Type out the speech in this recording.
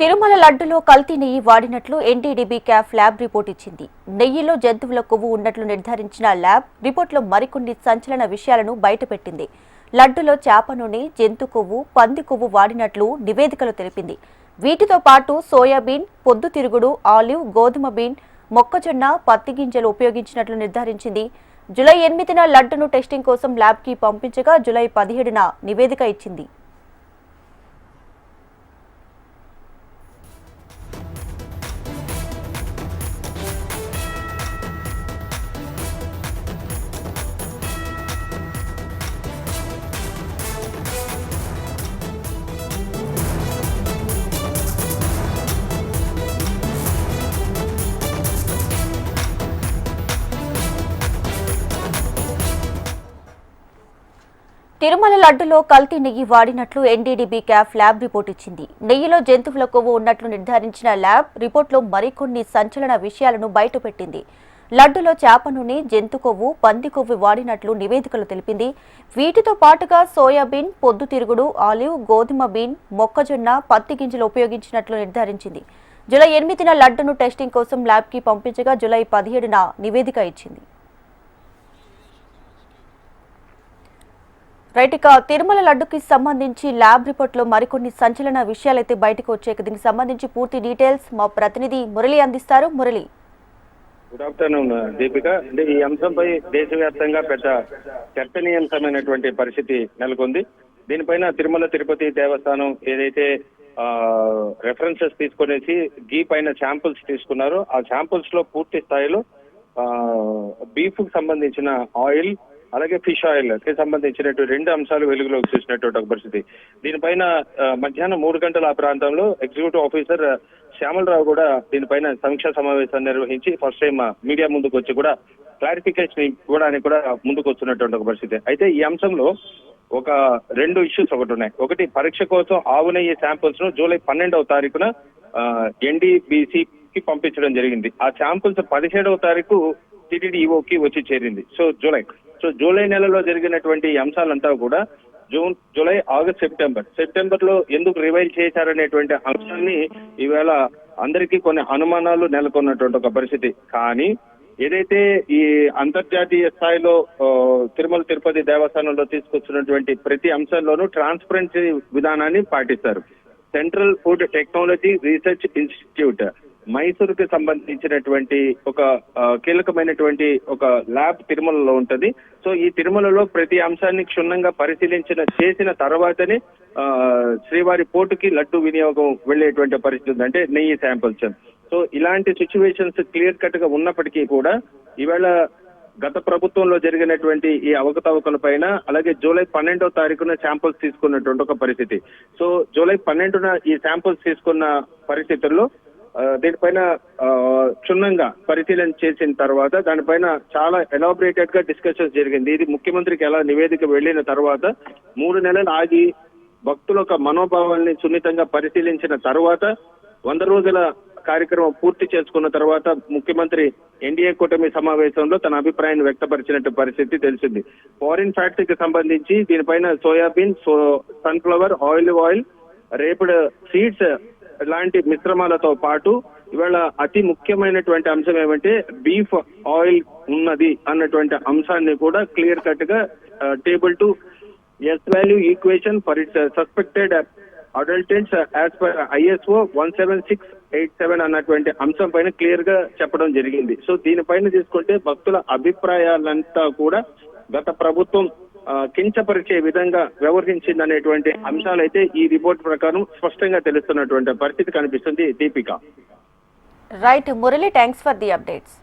తిరుమల లడ్డులో కల్తీ నెయ్యి వాడినట్లు ఎన్డీడీబీ క్యాఫ్ ల్యాబ్ రిపోర్ట్ ఇచ్చింది. నెయ్యిలో జంతువుల కొవ్వు ఉన్నట్లు నిర్ధారించిన ల్యాబ్ రిపోర్టులో మరికొన్ని సంచలన విషయాలను బయటపెట్టింది. లడ్డులో చేప నూనె జంతు కొవ్వు పంది కొవ్వు వాడినట్లు నివేదికలో తెలిపింది. వీటితో పాటు సోయాబీన్ పొద్దుతిరుగుడు ఆలివ్ గోధుమ బీన్ మొక్కజొన్న పత్తి గింజలు ఉపయోగించినట్లు నిర్ధారించింది. జూలై ఎనిమిదిన లడ్డును టెస్టింగ్ కోసం ల్యాబ్కి పంపించగా జులై పదిహేడున నివేదిక ఇచ్చింది. తిరుమల లడ్డులో కల్తీ నెయ్యి వాడినట్లు ఎన్డీడీబీ క్యాఫ్ ల్యాబ్ రిపోర్ట్ ఇచ్చింది. నెయ్యిలో జంతువుల కొవ్వు ఉన్నట్లు నిర్ధారించిన ల్యాబ్ రిపోర్టులో మరికొన్ని సంచలన విషయాలను బయటపెట్టింది. లడ్డులో చేప నూనె జంతు కొవ్వు పంది కొవ్వు వాడినట్లు నివేదికలు తెలిపింది. వీటితో పాటుగా సోయాబీన్ పొద్దుతిరుగుడు ఆలివ్ గోధుమ బీన్ మొక్కజొన్న పత్తి గింజలు ఉపయోగించినట్లు నిర్ధారించింది. జూలై ఎనిమిదిన లడ్డును టెస్టింగ్ కోసం ల్యాబ్కి పంపించగా జూలై పదిహేడున నివేదిక ఇచ్చింది. రైట్ ఇక తిరుమల లడ్డుకి సంబంధించి ల్యాబ్ రిపోర్ట్లో మరికొన్ని సంచలన విషయాలైతే బయటకు వచ్చాయి. దీనికి సంబంధించి పూర్తి డీటెయిల్స్ మా ప్రతినిధి మురళి అందిస్తారు. Murali. Good afternoon uh, Deepika. అంటే ఈ అంశంపై దేశవ్యాప్తంగా పెద్ద చర్చనీయాంశమైనటువంటి పరిస్థితి నెలకొంది. దీనిపైన తిరుమల తిరుపతి దేవస్థానం ఏదైతే రెఫరెన్సెస్ తీసుకునేసి గీ పైన శాంపుల్స్ తీసుకున్నారో ఆ శాంపుల్స్లో పూర్తి స్థాయిలో బీఫ్కు సంబంధించిన ఆయిల్ అలాగే ఫిష్ ఆయిల్కి సంబంధించినటువంటి రెండు అంశాలు వెలుగులోకి చూసినటువంటి ఒక పరిస్థితి. దీనిపైన మధ్యాహ్నం మూడు గంటల ఆ ప్రాంతంలో ఎగ్జిక్యూటివ్ ఆఫీసర్ శ్యామలరావు కూడా దీనిపైన సమీక్షా సమావేశాన్ని నిర్వహించి ఫస్ట్ టైం మీడియా ముందుకు వచ్చి కూడా క్లారిఫికేషన్ ఇవ్వడానికి కూడా ముందుకు వస్తున్నటువంటి ఒక పరిస్థితి. అయితే ఈ అంశంలో ఒక రెండు ఇష్యూస్ ఒకటి ఉన్నాయి. ఒకటి పరీక్ష కోసం ఆవు నెయ్యి శాంపుల్స్ను జూలై పన్నెండవ తారీఖున ఎన్డీబీసీ కి పంపించడం జరిగింది. ఆ శాంపుల్స్ పదిహేడవ తారీఖు టీటీడీఓకి వచ్చి చేరింది. So July. సో జూలై నెలలో జరిగినటువంటి అంశాలంతా కూడా జూన్ జూలై ఆగస్ట్ సెప్టెంబర్. సెప్టెంబర్లో ఎందుకు రివైల్ చేశారనేటువంటి అంశాన్ని ఈవేళ అందరికీ కొన్ని అనుమానాలు నెలకొన్నటువంటి ఒక పరిస్థితి. కానీ ఏదైతే ఈ అంతర్జాతీయ స్థాయిలో తిరుమల తిరుపతి దేవస్థానంలో తీసుకొచ్చినటువంటి ప్రతి అంశంలోనూ ట్రాన్స్పరెన్సీ విధానాన్ని పాటిస్తారు. Central food technology research institute మైసూరుకి సంబంధించినటువంటి ఒక కీలకమైనటువంటి ఒక ల్యాబ్ తిరుమలలో ఉంటది. సో ఈ తిరుమలలో ప్రతి అంశాన్ని క్షుణ్ణంగా పరిశీలించిన చేసిన తర్వాతనే ఆ, శ్రీవారి పోర్టుకి లడ్డు వినియోగం వెళ్ళేటువంటి పరిస్థితి ఉంది. అంటే నెయ్యి శాంపిల్స్ సో ఇలాంటి సిచ్యువేషన్స్ క్లియర్ కట్గా ఉన్నప్పటికీ కూడా ఈవేళ గత ప్రభుత్వంలో జరిగినటువంటి ఈ అవకతవకల పైన అలాగే జూలై పన్నెండో తారీఖున శాంపుల్స్ తీసుకున్నటువంటి ఒక పరిస్థితి. సో జూలై పన్నెండున ఈ శాంపుల్స్ తీసుకున్న పరిస్థితుల్లో దీనిపైన ఆ, క్షుణ్ణంగా పరిశీలన చేసిన తర్వాత దానిపైన చాలా ఎలాబరేటెడ్గా డిస్కషన్స్ జరిగింది. ఇది ముఖ్యమంత్రికి ఎలా నివేదిక వెళ్ళిన తర్వాత మూడు నెలలు ఆగి భక్తుల యొక్క మనోభావాల్ని సున్నితంగా పరిశీలించిన తర్వాత వంద రోజుల కార్యక్రమం పూర్తి చేసుకున్న తర్వాత ముఖ్యమంత్రి ఎన్డీఏ కూటమి సమావేశంలో తన అభిప్రాయాన్ని వ్యక్తపరిచినట్టు పరిస్థితి తెలిసింది. ఫారిన్ ఫ్యాక్టరీ కి సంబంధించి దీనిపైన soybean so sunflower oil oil rapeseeds లాంటి మిశ్రమాలతో పాటు ఇవాళ అతి ముఖ్యమైనటువంటి అంశం ఏమంటే బీఫ్ ఆయిల్ ఉన్నది అన్నటువంటి అంశాన్ని కూడా క్లియర్ కట్గా table two S value equation for its suspected adulterants as per ISO one seven six eight seven అన్నటువంటి అంశం పైన క్లియర్గా చెప్పడం జరిగింది. సో దీనిపైన తీసుకుంటే భక్తుల అభిప్రాయాలంతా కూడా గత ప్రభుత్వం కించపరిచే విధంగా వ్యవహరించింది అనేటువంటి అంశాలైతే ఈ రిపోర్ట్ ప్రకారం స్పష్టంగా తెలుస్తున్నటువంటి పరిస్థితి కనిపిస్తుంది Deepika. Right Murali thanks for the updates